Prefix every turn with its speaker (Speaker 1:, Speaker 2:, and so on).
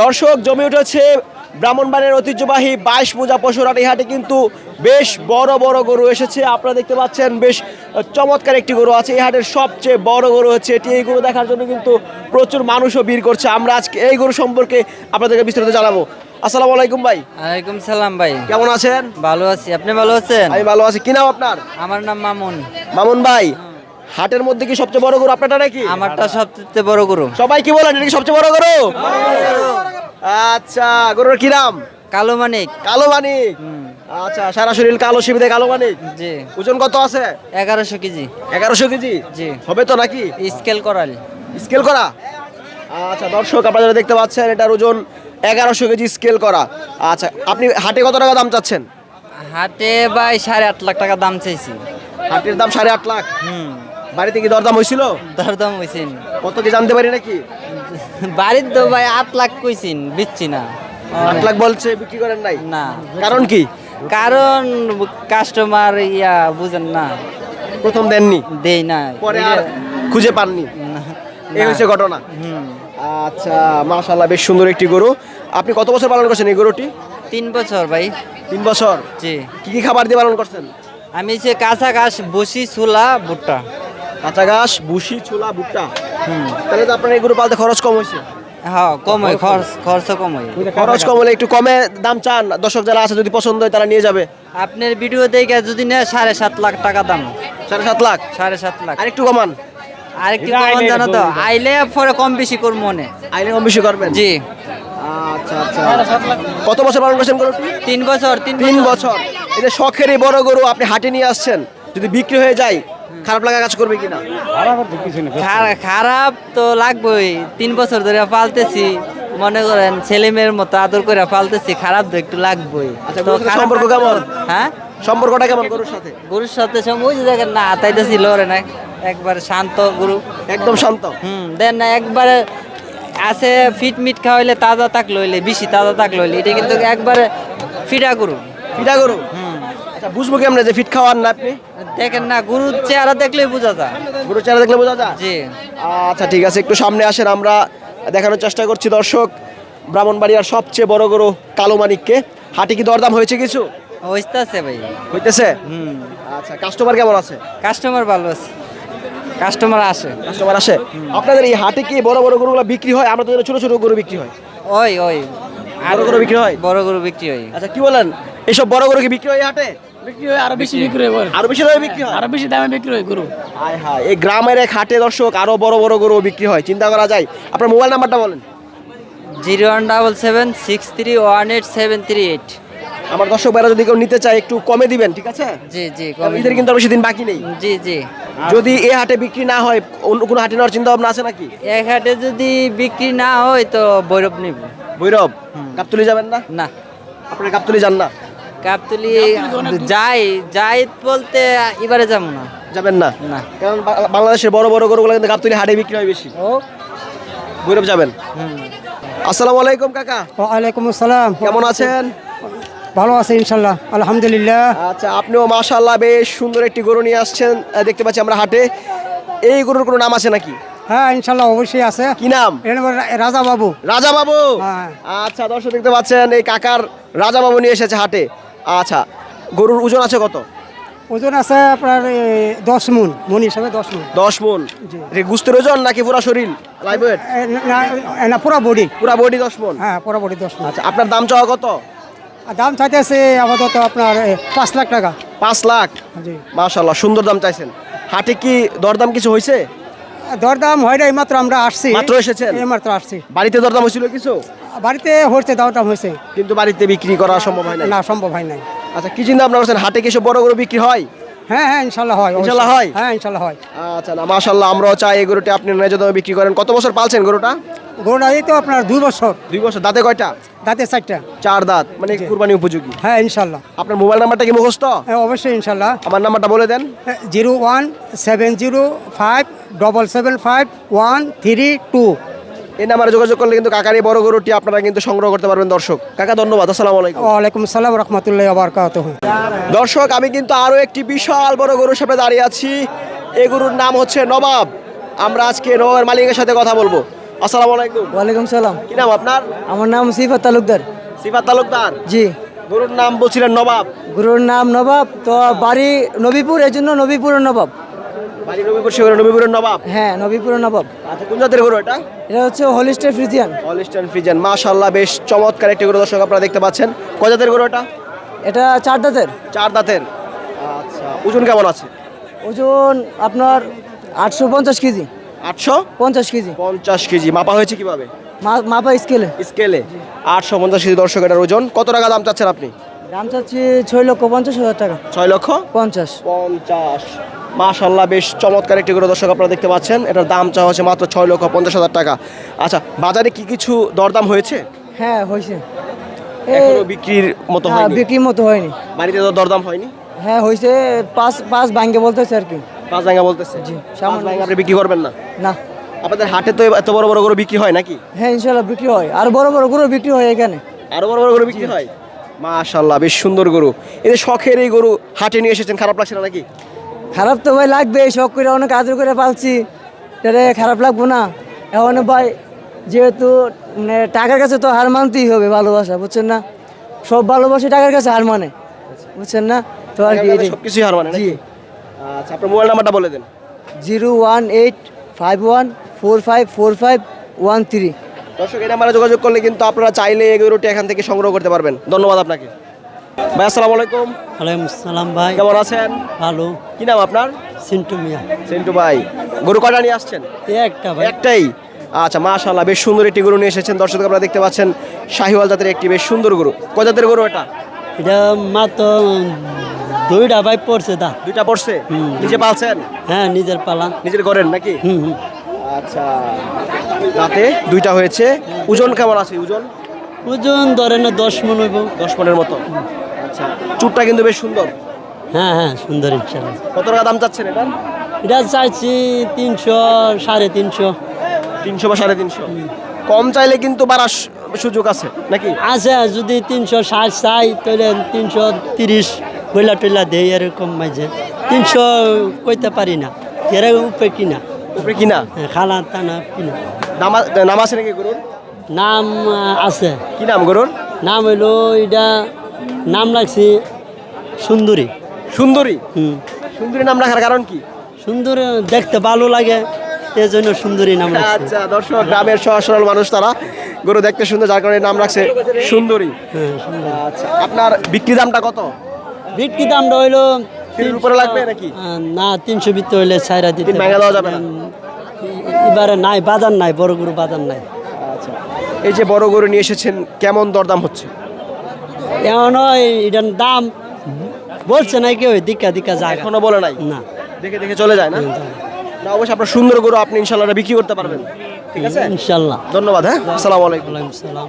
Speaker 1: দর্শক জমে উঠেছে ব্রাহ্মণবাড়ির ঐতিহ্যবাহী বাইশ পূজা পশুরাট হাটে কিন্তু বেশ বড় বড় গরু এসেছে। আপনারা দেখতে পাচ্ছেন বেশ চমৎকার একটি গরু আছে। এই হাটের সবচেয়ে বড় গরু হচ্ছে এটি। এই গরু দেখার জন্য কিন্তু প্রচুর মানুষও ভিড় করছে। আমরা আজকে এই গরু সম্পর্কে আপনাদেরকে বিস্তারিত জানাব। আসসালামু আলাইকুম ভাই।
Speaker 2: ওয়ালাইকুম সালাম ভাই।
Speaker 1: কেমন আছেন?
Speaker 2: ভালো আছি। আপনি ভালো আছেন?
Speaker 1: আমি ভালো আছি। কি নাম আপনার?
Speaker 2: আমার নাম মামুন।
Speaker 1: মামুন ভাই হাটের মধ্যে কি সবচেয়ে বড় গরু আপনারটা নাকি?
Speaker 2: আমারটা সবচেয়ে বড় গরু।
Speaker 1: সবাই কি বলেন এটা কি সবচেয়ে বড় গরু? আচ্ছা গরুর কি নাম?
Speaker 2: কালো মানিক।
Speaker 1: কালো মানিক। আচ্ছা সারা শরীর কালো শিবিতে কালো মানিক?
Speaker 2: জি।
Speaker 1: ওজন কত আছে?
Speaker 2: এগারোশো কেজি।
Speaker 1: এগারোশো কেজি?
Speaker 2: জি।
Speaker 1: হবে তো নাকি?
Speaker 2: স্কেল করাল।
Speaker 1: স্কেল করা? আচ্ছা দর্শক আপনারা দেখতে পাচ্ছেন এটার ওজন এগারোশো কেজি স্কেল করা। আচ্ছা আপনি হাটে কত টাকা দাম চাচ্ছেন?
Speaker 2: হাটে ভাই সাড়ে আট লাখ টাকা দাম চাইছি।
Speaker 1: হাটের দাম সাড়ে আট লাখ।
Speaker 2: হুম।
Speaker 1: বাড়িতে কি দরদাম হয়েছিল
Speaker 2: দরদাম হয়েছেন
Speaker 1: কত কি জানতে পারি নাকি?
Speaker 2: বাড়ির তো ভাই আট লাখ কইছেন বিচ্ছি না।
Speaker 1: আট লাখ বলছে বিক্রি করেন নাই?
Speaker 2: না।
Speaker 1: কারণ কি?
Speaker 2: কারণ কাস্টমার ইয়া বুঝেন না।
Speaker 1: প্রথম দেননি?
Speaker 2: দেই না
Speaker 1: পরে আর খুঁজে পাননি? এই হচ্ছে ঘটনা। আচ্ছা মাশাল্লাহ বেশ সুন্দর একটি গরু। আপনি কত বছর পালন করছেন এই গরুটি?
Speaker 2: তিন বছর ভাই।
Speaker 1: তিন বছর?
Speaker 2: জি।
Speaker 1: কি কি খাবার দিয়ে পালন করছেন?
Speaker 2: আমি যে কাঁচা ঘাস বসি ছোলা ভুট্টা।
Speaker 1: কাঁচা ঘাস বুসি ছোলা ভুট্টা।
Speaker 2: হুম।
Speaker 1: তাহলে তো আপনার এই গরু পালতে খরচ কম হয়েছে।
Speaker 2: হ্যাঁ কম হয় খরচ খরচ কম হয়।
Speaker 1: খরচ কম হলে একটু কমে দাম চান। দর্শক যারা আছে যদি পছন্দ হয় তারা নিয়ে যাবে।
Speaker 2: আপনার ভিডিও দেখে যদি নেয় সাড়ে সাত লাখ টাকা দাম।
Speaker 1: সাড়ে সাত লাখ?
Speaker 2: সাড়ে সাত লাখ।
Speaker 1: আর একটু কমান।
Speaker 2: আরেকটু কমান জানো তো আইলে পরে কম বেশি করব মনে।
Speaker 1: আইলে কম বেশি করবেন?
Speaker 2: জি।
Speaker 1: আচ্ছা আচ্ছা। কত বছর পালন করছেন গরুটি?
Speaker 2: তিন বছর তিন
Speaker 1: তিন বছর। এটা শখের এই বড় গরু আপনি হাটে নিয়ে আসছেন। যদি বিক্রি হয়ে যায় খারাপ লাগা কাজ করবে কিনা?
Speaker 2: খারাপ তো লাগবেই। তিন বছর ধরে পালতেছি। মনে করেন ছেলে মেয়ের মতো আদর করে পালতেছি খারাপ তো একটু লাগবেই।
Speaker 1: আচ্ছা,
Speaker 2: তো
Speaker 1: সম্পর্ক কেমন?
Speaker 2: হ্যাঁ?
Speaker 1: সম্পর্কটা কেমন গরুর সাথে?
Speaker 2: গরুর সাথে সঙ্গে ওই যে দেখেন না লড়ে না একবার শান্ত গরু।
Speaker 1: একদম শান্ত?
Speaker 2: হুম দেন না একবারে আছে ফিট মিট খাওয়াইলে তাজা তাক লইলে বেশি তাজা তাক লইলে এটা কিন্তু একবারে ফিটা গরু।
Speaker 1: পিঠা গরু?
Speaker 2: হুম।
Speaker 1: আচ্ছা বুঝব কেমনে যে ফিট খাওয়ান না আপনি?
Speaker 2: দেখেন না গরুর চেহারা দেখলেই বোঝা যায়।
Speaker 1: চেহারা দেখলে বোঝা যায়?
Speaker 2: জি।
Speaker 1: আচ্ছা ঠিক আছে একটু সামনে আসেন আমরা দেখানোর চেষ্টা করছি দর্শক ব্রাহ্মণবাড়িয়ার সবচেয়ে বড় গরু কালো মানিককে। হাটে কি দরদাম হয়েছে কিছু?
Speaker 2: হইতাছে ভাই।
Speaker 1: হইতেছে?
Speaker 2: হুম।
Speaker 1: আচ্ছা কাস্টমার কেমন আছে?
Speaker 2: কাস্টমার ভালো আছে। কাস্টমার আসে।
Speaker 1: কাস্টমার আসে? আপনাদের এই হাটে কি বড় বড় গরুগুলো বিক্রি হয়? আমরা তো ছোট ছোট গরু বিক্রি হয়।
Speaker 2: ওই ওই।
Speaker 1: বড় গরু বিক্রি হয়?
Speaker 2: বড় গরু বিক্রি হয়।
Speaker 1: আচ্ছা কি বলেন? এইসব বড় গরু কি বিক্রি হয় হাটে?
Speaker 3: বিক্রি হয় আরও বেশি বিক্রি হয়
Speaker 1: আরও বেশি দামে বিক্রি হয়?
Speaker 3: আরও বেশি দামে বিক্রি হয় গরু।
Speaker 1: হায় হায় এই গ্রামের এক হাটে দর্শক আরও বড় বড় গরু বিক্রি হয়। চিন্তা করা যায় আপনার মোবাইল নাম্বারটা বলেন।
Speaker 2: Zero one double seven six three one eight seven three eight.
Speaker 1: আমার দর্শক ভাইরা যদি কেউ নিতে চায় একটু কমে দিবেন ঠিক আছে?
Speaker 2: জি জি
Speaker 1: কারণ ঈদের কিন্তু আর বেশি দিন বাকি নেই।
Speaker 2: জি জি।
Speaker 1: যদি এই হাটে বিক্রি না হয় অন্য কোনো হাটে নেওয়ার চিন্তা ভাবনা আছে নাকি?
Speaker 2: এক হাটে যদি বিক্রি না হয় তো বৈরব নিব।
Speaker 1: ভৈরব? গাবতলি যাবেন না?
Speaker 2: না।
Speaker 1: আপনি গাবতলি যান না?
Speaker 2: কাপতুলি যাই যাই বলতে এবারে যাব না।
Speaker 1: যাবেন না?
Speaker 2: না।
Speaker 1: কারণ বাংলাদেশের বড় বড় গরুগুলো কিন্তু গাবতলি হাটে বিক্রি হয় বেশি।
Speaker 2: ও।
Speaker 1: ভৈরব যাবেন? আসসালামু আলাইকুম কাকা।
Speaker 4: ওয়ালাইকুম আসসালাম।
Speaker 1: কেমন আছেন?
Speaker 4: ভালো আছে ইনশাল্লাহ আলহামদুলিল্লাহ।
Speaker 1: আচ্ছা আপনিও মাশাআল্লাহ বেশ সুন্দর একটি গরু নিয়ে আসছেন দেখতে পাচ্ছি আমরা হাটে। এই গরুর কোনো নাম আছে নাকি?
Speaker 4: হ্যাঁ ইনশাল্লাহ অবশ্যই আছে।
Speaker 1: কি নাম?
Speaker 4: রাজা বাবু
Speaker 1: রাজা বাবু
Speaker 4: হ্যাঁ।
Speaker 1: আচ্ছা দর্শক দেখতে পাচ্ছেন এই কাকার রাজা বাবু নিয়ে এসেছে হাটে। আচ্ছা গরুর ওজন আছে কত?
Speaker 4: ওজন আছে আপনার দশ মুন মন হিসাবে দশ মুন।
Speaker 1: দশ মন। গুস্তের ওজন নাকি পুরা শরীর? লাইভ
Speaker 4: না, পুরা বডি
Speaker 1: পুরা বডি দশ মন?
Speaker 4: হ্যাঁ পুরা বডি দশ মুন।
Speaker 1: আচ্ছা আপনার দাম চাওয়া কত?
Speaker 4: আর দাম চাইতেছে আপাতত আপনার পাঁচ লাখ টাকা।
Speaker 1: পাঁচ লাখ?
Speaker 4: জি।
Speaker 1: মাশাল্লাহ সুন্দর দাম চাইছেন। হাটে কি দরদাম কিছু হয়েছে
Speaker 4: দরদাম হয় না এইমাত্র আমরা আসছি।
Speaker 1: মাত্র এসেছেন?
Speaker 4: এইমাত্র আসছি।
Speaker 1: বাড়িতে দরদাম হয়েছিল কিছু?
Speaker 4: বাড়িতে হচ্ছে দরদাম হয়েছে।
Speaker 1: কিন্তু বাড়িতে বিক্রি করা সম্ভব হয় না
Speaker 4: না সম্ভব হয় নাই।
Speaker 1: আচ্ছা কি চিন্তা আপনারা করছেন? হাটে কিছু বড় বড় গরু বিক্রি হয়?
Speaker 4: হ্যাঁ হ্যাঁ ইনশাল্লাহ হয়।
Speaker 1: ইনশাল্লাহ হয়?
Speaker 4: হ্যাঁ ইনশাল্লাহ হয়।
Speaker 1: আচ্ছা না মাশাল্লাহ আমরাও চাই এই গরুটা আপনি ন্যায্য দামে বিক্রি করেন। কত বছর পালছেন গরুটা?
Speaker 4: গরুটা এই তো আপনার দুই বছর।
Speaker 1: দুই বছর দাঁতে কয়টা?
Speaker 4: দাঁতে চারটা।
Speaker 1: চার দাঁত মানে কুরবানি উপযোগী?
Speaker 4: হ্যাঁ ইনশাল্লাহ
Speaker 1: আপনার মোবাইল নাম্বারটা কি মুখস্থ?
Speaker 4: হ্যাঁ অবশ্যই ইনশাল্লাহ
Speaker 1: আমার নাম্বারটা বলে দেন।
Speaker 4: Zero one seven zero five double seven five one three two.
Speaker 1: এই নাম্বারে যোগাযোগ করলে কিন্তু কাকার এই বড় গরুটি আপনারা কিন্তু সংগ্রহ করতে পারবেন দর্শক। কাকা ধন্যবাদ। আসসালামু আলাইকুম।
Speaker 4: ওয়ালাইকুম আসসালাম রহমতুল্লাহ আবরকাত
Speaker 1: দর্শক আমি কিন্তু আরও একটি বিশাল বড় গরুর সাথে দাঁড়িয়ে আছি। এই গরুর নাম হচ্ছে নবাব। আমরা আজকে নবাবের মালিকের সাথে কথা বলব। আসসালামু আলাইকুম।
Speaker 4: ওয়ালাইকুম সালাম।
Speaker 1: কি নাম আপনার?
Speaker 4: আমার নাম সিফা তালুকদার।
Speaker 1: সিফাত তালুকদার?
Speaker 4: জি।
Speaker 1: গরুর নাম বলছিলেন নবাব।
Speaker 4: গুরুর নাম নবাব তো বাড়ি নবীপুর এই জন্য নবীপুরের নবাব।
Speaker 1: বাড়ি নবীপুর সেগুলো নবীপুরের নবাব?
Speaker 4: হ্যাঁ নবীপুরের নবাব।
Speaker 1: আচ্ছা কোন জাতের গরু এটা?
Speaker 4: এটা হচ্ছে হোলিস্টার ফ্রিজিয়ান।
Speaker 1: হলিস্টান ফ্রিজেন মাশাআল্লাহ বেশ চমৎকার একটি গরু দর্শক আপনারা দেখতে পাচ্ছেন। কয় জাতের গরু এটা?
Speaker 4: এটা চার দাঁতের।
Speaker 1: চার দাঁতের। আচ্ছা ওজন কেমন আছে?
Speaker 4: ওজন আপনার আটশো পঞ্চাশ কেজি।
Speaker 1: আটশো?
Speaker 4: পঞ্চাশ কেজি।
Speaker 1: পঞ্চাশ কেজি। মাপা হয়েছে কীভাবে?
Speaker 4: মাপা স্কেলে।
Speaker 1: স্কেলে। আটশো পঞ্চাশ কেজি দর্শক এটার ওজন। কত টাকা দাম চাচ্ছেন আপনি?
Speaker 4: দাম চাচ্ছি ছয় লক্ষ পঞ্চাশ হাজার টাকা।
Speaker 1: ছয় লক্ষ?
Speaker 4: পঞ্চাশ।
Speaker 1: পঞ্চাশ। মাশাল্লাহ বেশ চমৎকার একটি গরু দর্শক আপনারা দেখতে পাচ্ছেন। এটার দাম চাওয়া হচ্ছে মাত্র ছয় লক্ষ পঞ্চাশ হাজার টাকা। আচ্ছা বাজারে কি কিছু দরদাম হয়েছে?
Speaker 4: হ্যাঁ হয়েছে।
Speaker 1: এখনও বিক্রির মতো
Speaker 4: হ্যাঁ,
Speaker 1: হয়নি?
Speaker 4: বিক্রির মতো হয়নি।
Speaker 1: বাড়িতে তো দরদাম হয়নি?
Speaker 4: হ্যাঁ হয়েছে। পাঁচ পাঁচ ভাঙ্গে বলতেছে আর কি।
Speaker 1: পাঁচ ভাঙা বলতেছে।
Speaker 4: জি, সামান্য
Speaker 1: আপনি বিক্রি করবেন না?
Speaker 4: না।
Speaker 1: আপনাদের হাটে তো এত বড় বড় গরু বিক্রি হয় নাকি?
Speaker 4: হ্যাঁ ইনশাল্লাহ বিক্রি হয়। আর বড় বড় গরু বিক্রি হয় এখানে।
Speaker 1: আরও বড় বড় গরু বিক্রি হয়? মাশাল্লাহ বেশ সুন্দর গরু। এই যে শখের এই গরু হাটে নিয়ে এসেছেন খারাপ লাগছে না নাকি?
Speaker 4: খারাপ তো ভাই লাগবে শখ করে অনেক আদর করে পালছি। তাহলে খারাপ লাগবো না। এখন ভাই যেহেতু মানে টাকার কাছে তো হার মানতেই হবে ভালোবাসা বুঝছেন না? সব ভালোবাসে টাকার কাছে হার মানে বুঝছেন না? তো আর কি
Speaker 1: সব কিছুই হার মানে
Speaker 4: জি।
Speaker 1: আচ্ছা আপনার মোবাইল নাম্বারটা বলে দেন।
Speaker 4: Zero one eight five one four five four five one three.
Speaker 1: দর্শক এই নাম্বারে যোগাযোগ করলে কিন্তু আপনারা চাইলে এই গরুটি এখান থেকে সংগ্রহ করতে পারবেন। ধন্যবাদ আপনাকে। ভাই আসসালামু আলাইকুম।
Speaker 5: ওয়ালাইকুম সালাম ভাই।
Speaker 1: কেমন আছেন?
Speaker 5: ভালো।
Speaker 1: কি নাম আপনার?
Speaker 5: সিন্টু মিয়া।
Speaker 1: সেন্টু ভাই গরু কয়টা নিয়ে আসছেন?
Speaker 5: একটা ভাই।
Speaker 1: একটাই? আচ্ছা মাশাল্লাহ বেশ সুন্দর একটি গরু নিয়ে এসেছেন। দর্শক আপনারা দেখতে পাচ্ছেন শাহিওয়াল জাতের একটি বেশ সুন্দর গরু। কয় জাতের গরু এটা?
Speaker 5: এটা মাত্র দুইটা ভাই পড়ছে দা
Speaker 1: দুইটা পড়ছে। নিজে পালছেন?
Speaker 5: হ্যাঁ নিজের পালা।
Speaker 1: নিজের করেন নাকি?
Speaker 5: হুম হুম।
Speaker 1: আচ্ছা। তাতে দুইটা হয়েছে। ওজন কেমন আছে? ওজন?
Speaker 5: ওজন ধরে না দশ মন হইব।
Speaker 1: দশ মনের মতো। আচ্ছা। চুটটা কিন্তু বেশ সুন্দর।
Speaker 5: হ্যাঁ হ্যাঁ সুন্দর ইনশাল্লাহ
Speaker 1: কত টাকা দাম চাচ্ছেন এটা
Speaker 5: এটা চাইছি তিনশো সাড়ে তিনশো।
Speaker 1: তিনশো বা সাড়ে তিনশো। কম চাইলে কিন্তু বাড়ার সুযোগ আছে নাকি?
Speaker 5: আছে। যদি তিনশো ষাট চাই তাহলে তিনশো তিরিশ। বইলা টইলা দেই এরকম মাঝে তিনশো কইতে পারি না এর উপরে কিনা।
Speaker 1: উপরে কিনা?
Speaker 5: হ্যাঁ, খালা টানা কিনা।
Speaker 1: নাম নাম আছে নাকি গরুর?
Speaker 5: নাম আছে।
Speaker 1: কি নাম গরুর?
Speaker 5: নাম হইল এটা নাম লাগছে সুন্দরী।
Speaker 1: সুন্দরী?
Speaker 5: হুম।
Speaker 1: সুন্দরী নাম রাখার কারণ কি?
Speaker 5: সুন্দর দেখতে ভালো লাগে এই জন্য সুন্দরী নাম রাখছে।
Speaker 1: আচ্ছা দর্শক গ্রামের সহজ সরল মানুষ তারা গরু দেখতে সুন্দর যার কারণে নাম রাখছে সুন্দরী।
Speaker 5: হ্যাঁ সুন্দর।
Speaker 1: আচ্ছা আপনার বিক্রি দামটা কত?
Speaker 5: বিক্রি দামটা হইল
Speaker 1: উপরে লাগবে নাকি?
Speaker 5: না তিনশো ভিত্তি হইলে ছাইরা দিতে
Speaker 1: ভাঙা দেওয়া যাবে না?
Speaker 5: এবারে নাই বাজার নাই বড় গরু বাজার নাই।
Speaker 1: আচ্ছা। এই যে বড় গরু নিয়ে এসেছেন কেমন দরদাম হচ্ছে?
Speaker 5: এমন এটার দাম বলছে না কেউ দিকা দিকা যায়
Speaker 1: এখনও বলে নাই?
Speaker 5: না।
Speaker 1: দেখে দেখে চলে যায় না? না অবশ্যই আপনার সুন্দর গরু আপনি ইনশাল্লাহ বিক্রি করতে পারবেন। ঠিক আছে?
Speaker 5: ইনশাল্লাহ।
Speaker 1: ধন্যবাদ হ্যাঁ? আসসালামু আলাইকুম।
Speaker 5: সালাম।